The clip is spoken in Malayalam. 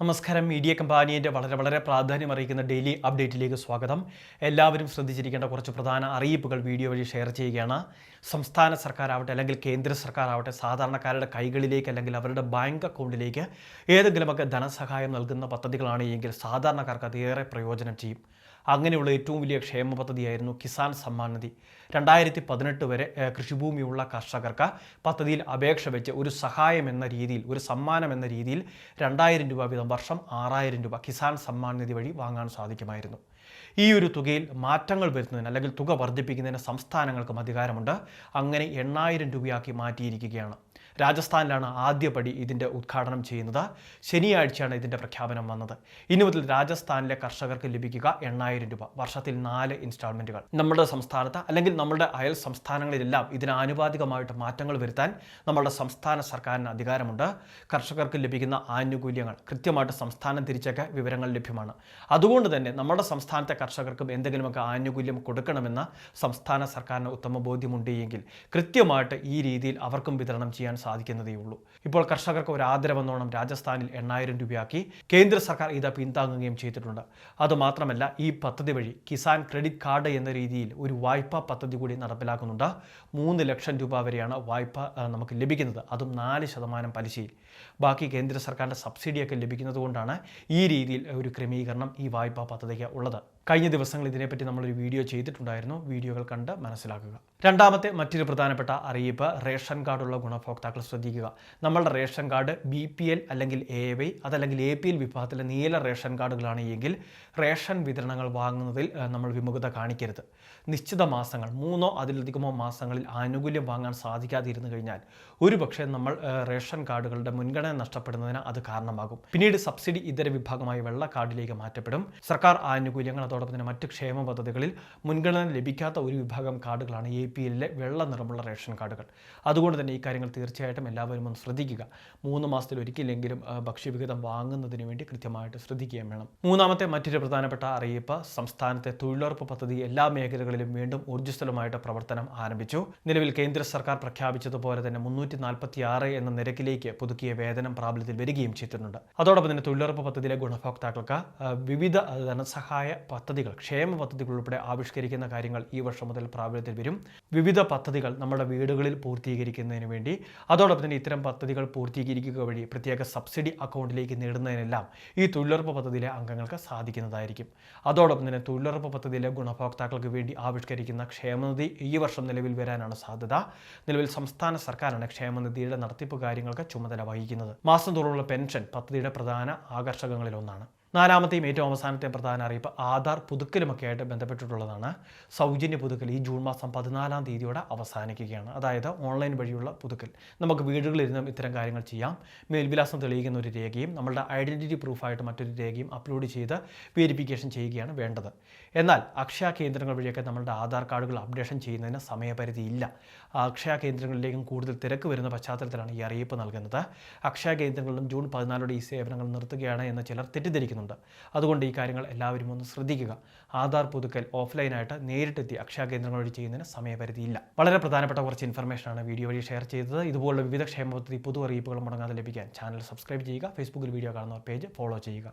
നമസ്കാരം. മീഡിയ കമ്പാനിയുടെ വളരെ വളരെ പ്രാധാന്യം അറിയിക്കുന്ന ഡെയിലി അപ്ഡേറ്റിലേക്ക് സ്വാഗതം. എല്ലാവരും ശ്രദ്ധിച്ചിരിക്കേണ്ട കുറച്ച് പ്രധാന അറിയിപ്പുകൾ വീഡിയോ വഴി ഷെയർ ചെയ്യുകയാണ്. സംസ്ഥാന സർക്കാരാവട്ടെ അല്ലെങ്കിൽ കേന്ദ്ര സർക്കാരാവട്ടെ സാധാരണക്കാരുടെ കൈകളിലേക്ക് അല്ലെങ്കിൽ അവരുടെ ബാങ്ക് അക്കൗണ്ടിലേക്ക് ഏതെങ്കിലുമൊക്കെ ധനസഹായം നൽകുന്ന പദ്ധതികളാണ് എങ്കിൽ സാധാരണക്കാർക്ക് അത് ഏറെ പ്രയോജനം ചെയ്യും. അങ്ങനെയുള്ള ഏറ്റവും വലിയ ക്ഷേമ പദ്ധതിയായിരുന്നു കിസാൻ സമ്മാൻ നിധി. രണ്ടായിരത്തി പതിനെട്ട് വരെ കൃഷിഭൂമിയുള്ള കർഷകർക്ക് പദ്ധതിയിൽ അപേക്ഷ വെച്ച് ഒരു സഹായം എന്ന രീതിയിൽ ഒരു സമ്മാനം എന്ന രീതിയിൽ രണ്ടായിരം രൂപ വീതം വർഷം ആറായിരം രൂപ കിസാൻ സമ്മാൻ നിധി വഴി വാങ്ങാൻ സാധിക്കുമായിരുന്നു. ഈ ഒരു തുകയിൽ മാറ്റങ്ങൾ വരുന്നതിന് അല്ലെങ്കിൽ തുക വർദ്ധിപ്പിക്കുന്നതിന് സംസ്ഥാനങ്ങൾക്കും അധികാരമുണ്ട്. അങ്ങനെ എണ്ണായിരം രൂപയാക്കി മാറ്റിയിരിക്കുകയാണ്. രാജസ്ഥാനിലാണ് ആദ്യപടി ഇതിന്റെ ഉദ്ഘാടനം ചെയ്യുന്നത്. ശനിയാഴ്ചയാണ് ഇതിന്റെ പ്രഖ്യാപനം വന്നത്. ഇനി മുതൽ രാജസ്ഥാനിലെ കർഷകർക്ക് ലഭിക്കുക എണ്ണായിരം രൂപ. വർഷത്തിൽ നാല് ഇൻസ്റ്റാൾമെന്റുകൾ നമ്മുടെ സംസ്ഥാനത്ത് അല്ലെങ്കിൽ നമ്മുടെ അയൽ സംസ്ഥാനങ്ങളിലെല്ലാം ഇതിന് ആനുപാതികമായിട്ട് മാറ്റങ്ങൾ വരുത്താൻ നമ്മുടെ സംസ്ഥാന സർക്കാരിന് അധികാരമുണ്ട്. കർഷകർക്ക് ലഭിക്കുന്ന ആനുകൂല്യങ്ങൾ കൃത്യമായിട്ട് സംസ്ഥാനം തിരിച്ചൊക്കെ വിവരങ്ങൾ ലഭ്യമാണ്. അതുകൊണ്ട് തന്നെ നമ്മുടെ സംസ്ഥാനത്തെ കർഷകർക്കും എന്തെങ്കിലുമൊക്കെ ആനുകൂല്യം കൊടുക്കണമെന്ന സംസ്ഥാന സർക്കാരിന് ഉത്തമ ബോധ്യമുണ്ട് എങ്കിൽ കൃത്യമായിട്ട് ഈ രീതിയിൽ അവർക്കും വിതരണം ചെയ്യാൻ സാധിക്കുന്നതേ ഉള്ളൂ. ഇപ്പോൾ കർഷകർക്ക് ഒരു ആദരവെന്നോണം രാജസ്ഥാനിൽ എണ്ണായിരം രൂപയാക്കി കേന്ദ്ര സർക്കാർ ഇത് പിന്താങ്ങുകയും ചെയ്തിട്ടുണ്ട്. അതുമാത്രമല്ല ഈ പദ്ധതി വഴി കിസാൻ ക്രെഡിറ്റ് കാർഡ് എന്ന രീതിയിൽ ഒരു വായ്പാ പദ്ധതി കൂടി നടപ്പിലാക്കുന്നുണ്ട്. മൂന്ന് ലക്ഷം രൂപ വരെയാണ് വായ്പ നമുക്ക് ലഭിക്കുന്നത്. അതും നാല് ശതമാനം പലിശയിൽ. ബാക്കി കേന്ദ്ര സർക്കാരിന്റെ സബ്സിഡിയൊക്കെ ലഭിക്കുന്നതുകൊണ്ടാണ് ഈ രീതിയിൽ ഒരു ക്രമീകരണം ഈ വായ്പാ പദ്ധതിക്ക് ഉള്ളത്. കഴിഞ്ഞ ദിവസങ്ങൾ ഇതിനെപ്പറ്റി നമ്മളൊരു വീഡിയോ ചെയ്തിട്ടുണ്ടായിരുന്നു. വീഡിയോകൾ കണ്ട് മനസ്സിലാക്കുക. രണ്ടാമത്തെ മറ്റൊരു പ്രധാനപ്പെട്ട അറിയിപ്പ് റേഷൻ കാർഡുള്ള ഗുണഭോക്താക്കൾ ശ്രദ്ധിക്കുക. നമ്മളുടെ ration card B P L അല്ലെങ്കിൽ എ വൈ അതല്ലെങ്കിൽ എ പി എൽ വിഭാഗത്തിലെ നീല റേഷൻ കാർഡുകളാണ് എങ്കിൽ റേഷൻ വിതരണങ്ങൾ വാങ്ങുന്നതിൽ നമ്മൾ വിമുഖത കാണിക്കരുത്. നിശ്ചിത മാസങ്ങൾ മൂന്നോ അതിലധികമോ മാസങ്ങളിൽ ആനുകൂല്യം വാങ്ങാൻ സാധിക്കാതിരുന്നു കഴിഞ്ഞാൽ ഒരുപക്ഷെ നമ്മൾ റേഷൻ കാർഡുകളുടെ മുൻഗണന നഷ്ടപ്പെടുന്നതിന് അത് കാരണമാകും. പിന്നീട് സബ്സിഡി ഇതര വിഭാഗമായി വെള്ള കാർഡിലേക്ക് മാറ്റപ്പെടും. സർക്കാർ ആനുകൂല്യങ്ങൾ തന്നെ മറ്റ് ക്ഷേമ പദ്ധതികളിൽ മുൻഗണന ലഭിക്കാത്ത ഒരു വിഭാഗം കാർഡുകളാണ് എ പി എല്ലിലെ വെള്ള നിറമുള്ള റേഷൻ കാർഡുകൾ. അതുകൊണ്ട് തന്നെ ഈ കാര്യങ്ങൾ തീർച്ചയായിട്ടും എല്ലാവരും ഒന്ന് ശ്രദ്ധിക്കുക. മൂന്ന് മാസത്തിൽ ഒരിക്കലെങ്കിലും ഭക്ഷ്യവിഹിതം വാങ്ങുന്നതിന് വേണ്ടി കൃത്യമായിട്ട് ശ്രദ്ധിക്കുകയും വേണം. മൂന്നാമത്തെ മറ്റൊരു പ്രധാനപ്പെട്ട അറിയിപ്പ് സംസ്ഥാനത്തെ തൊഴിലുറപ്പ് പദ്ധതി എല്ലാ മേഖലകളിലും വീണ്ടും ഊർജസ്വലമായിട്ട് പ്രവർത്തനം ആരംഭിച്ചു. നിലവിൽ കേന്ദ്ര സർക്കാർ പ്രഖ്യാപിച്ചതുപോലെ തന്നെ മുന്നൂറ്റി നാൽപ്പത്തി ആറ് എന്ന നിരക്കിലേക്ക് പുതുക്കിയ വേതനം പ്രാബല്യത്തിൽ വരികയും ചെയ്തിട്ടുണ്ട്. അതോടൊപ്പം തന്നെ തൊഴിലുറപ്പ് പദ്ധതിയിലെ ഗുണഭോക്താക്കൾക്ക് വിവിധ ധനസഹായ പദ്ധതികൾ ക്ഷേമ പദ്ധതികൾ ഉൾപ്പെടെ ആവിഷ്കരിക്കുന്ന കാര്യങ്ങൾ ഈ വർഷം മുതൽ പ്രാബല്യത്തിൽ വരും. വിവിധ പദ്ധതികൾ നമ്മുടെ വീടുകളിൽ പൂർത്തീകരിക്കുന്നതിന് വേണ്ടി അതോടൊപ്പം തന്നെ ഇത്തരം പദ്ധതികൾ പൂർത്തീകരിക്കുക വഴി പ്രത്യേക സബ്സിഡി അക്കൗണ്ടിലേക്ക് നേടുന്നതിനെല്ലാം ഈ തൊഴിലുറപ്പ് പദ്ധതിയിലെ അംഗങ്ങൾക്ക് സാധിക്കുന്നതായിരിക്കും. അതോടൊപ്പം തന്നെ തൊഴിലുറപ്പ് പദ്ധതിയിലെ ഗുണഭോക്താക്കൾക്ക് വേണ്ടി ആവിഷ്കരിക്കുന്ന ക്ഷേമനിധി ഈ വർഷം നിലവിൽ വരാനാണ് സാധ്യത. നിലവിൽ സംസ്ഥാന സർക്കാരാണ് ക്ഷേമനിധിയുടെ നടത്തിപ്പ് കാര്യങ്ങൾക്ക് ചുമതല വഹിക്കുന്നത്. മാസം തോറുള്ള പെൻഷൻ പദ്ധതിയുടെ പ്രധാന ആകർഷകങ്ങളിലൊന്നാണ്. നാലാമത്തെയും ഏറ്റവും അവസാനത്തെ പ്രധാന അറിയിപ്പ് ആധാർ പുതുക്കലുമൊക്കെ ആയിട്ട് ബന്ധപ്പെട്ടിട്ടുള്ളതാണ്. സൗജന്യ പുതുക്കൽ ഈ ജൂൺ മാസം പതിനാലാം തീയതിയോടെ അവസാനിക്കുകയാണ്. അതായത് ഓൺലൈൻ വഴിയുള്ള പുതുക്കൽ. നമുക്ക് വീടുകളിലിരുന്നും ഇത്തരം കാര്യങ്ങൾ ചെയ്യാം. മേൽവിലാസം തെളിയിക്കുന്ന ഒരു രേഖയും നമ്മളുടെ ഐഡന്റിറ്റി പ്രൂഫായിട്ട് മറ്റൊരു രേഖയും അപ്ലോഡ് ചെയ്ത് വെരിഫിക്കേഷൻ ചെയ്യുകയാണ് വേണ്ടത്. എന്നാൽ അക്ഷയ കേന്ദ്രങ്ങൾ വഴിയൊക്കെ നമ്മളുടെ ആധാർ കാർഡുകൾ അപ്ഡേഷൻ ചെയ്യുന്നതിന് സമയപരിധി ഇല്ല. അക്ഷയ കേന്ദ്രങ്ങളിലേക്കും കൂടുതൽ തിരക്ക് വരുന്ന പശ്ചാത്തലത്തിലാണ് ഈ അറിയിപ്പ് നൽകുന്നത്. അക്ഷയ കേന്ദ്രങ്ങളിലും ജൂൺ പതിനാലോടെ ഈ സേവനങ്ങൾ നിർത്തുകയാണ് എന്ന് ചിലർ തെറ്റിദ്ധരിക്കുന്നുണ്ട് അതുകൊണ്ട് ഈ കാര്യങ്ങൾ എല്ലാവരും ഒന്ന് ശ്രദ്ധിക്കുക. ആധാർ പുതുക്കൽ ഓഫ്ലൈനായിട്ട് നേരിട്ടെത്തി അക്ഷയ കേന്ദ്രങ്ങൾ വഴി ചെയ്യുന്നതിന് സമയപരിധിയില്ല. വളരെ പ്രധാനപ്പെട്ട കുറച്ച് ഇൻഫർമേഷനാണ് വീഡിയോ വഴി ഷെയർ ചെയ്തത്. ഇതുപോലുള്ള വിവിധ ക്ഷേമ പദ്ധതി പുതു അറിയിപ്പുകൾ മുടങ്ങാതെ ലഭിക്കാൻ ചാനൽ സബ്സ്ക്രൈബ് ചെയ്യുക. ഫേസ്ബുക്കിൽ വീഡിയോ കാണുന്നവർ പേജ് ഫോളോ ചെയ്യുക.